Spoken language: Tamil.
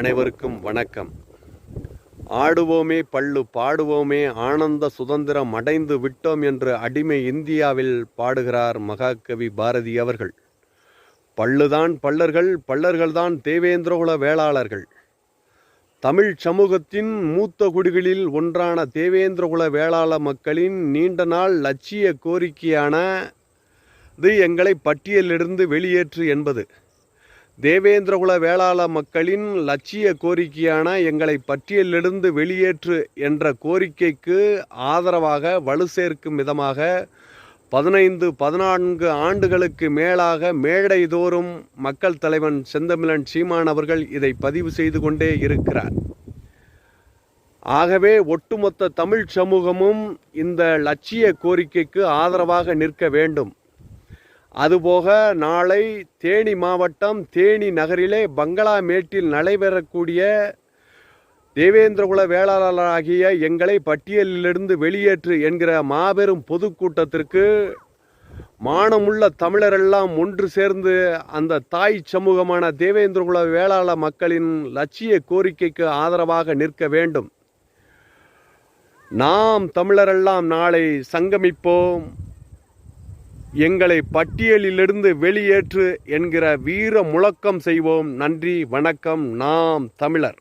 அனைவருக்கும் வணக்கம். ஆடுவோமே பள்ளு பாடுவோமே ஆனந்த சுதந்திரம் அடைந்து விட்டோம் என்று அடிமை இந்தியாவில் பாடுகிறார் மகாகவி பாரதி அவர்கள். பள்ளுதான் பள்ளர்கள் பள்ளர்கள்தான் தேவேந்திரகுல வேளாளர்கள். தமிழ் சமூகத்தின் மூத்த குடிகளில் ஒன்றான தேவேந்திரகுல வேளாள மக்களின் நீண்ட நாள் லட்சிய கோரிக்கையான இது எங்களை பட்டியலிலிருந்து வெளியேற்று என்பது. தேவேந்திரகுல வேளாள மக்களின் லட்சிய கோரிக்கையான எங்களை பட்டியலிலிருந்து வெளியேற்று என்ற கோரிக்கைக்கு ஆதரவாக வலு சேர்க்கும் விதமாக பதினைந்து பதினான்கு ஆண்டுகளுக்கு மேலாக மேடைதோறும் மக்கள் தலைவன் செந்தமிழன் சீமான் அவர்கள் இதை பதிவு செய்து கொண்டே இருக்கிறார். ஆகவே ஒட்டுமொத்த தமிழ் சமூகமும் இந்த லட்சிய கோரிக்கைக்கு ஆதரவாக நிற்க வேண்டும். அதுபோக நாளை தேனி மாவட்டம் தேனி நகரிலே பங்களாமேட்டில் நடைபெறக்கூடிய தேவேந்திரகுல வேளாளராகிய எங்களை பட்டியலிலிருந்து வெளியேற்று என்கிற மாபெரும் பொதுக்கூட்டத்திற்கு மானமுள்ள தமிழரெல்லாம் ஒன்று சேர்ந்து அந்த தாய் சமூகமான தேவேந்திரகுல வேளாள மக்களின் லட்சிய கோரிக்கைக்கு ஆதரவாக நிற்க வேண்டும். நாம் தமிழரெல்லாம் நாளை சங்கமிப்போம். எங்களை பட்டியலிலிருந்து வெளியேற்று என்கிற வீர முழக்கம் செய்வோம். நன்றி வணக்கம். நாம் தமிழர்.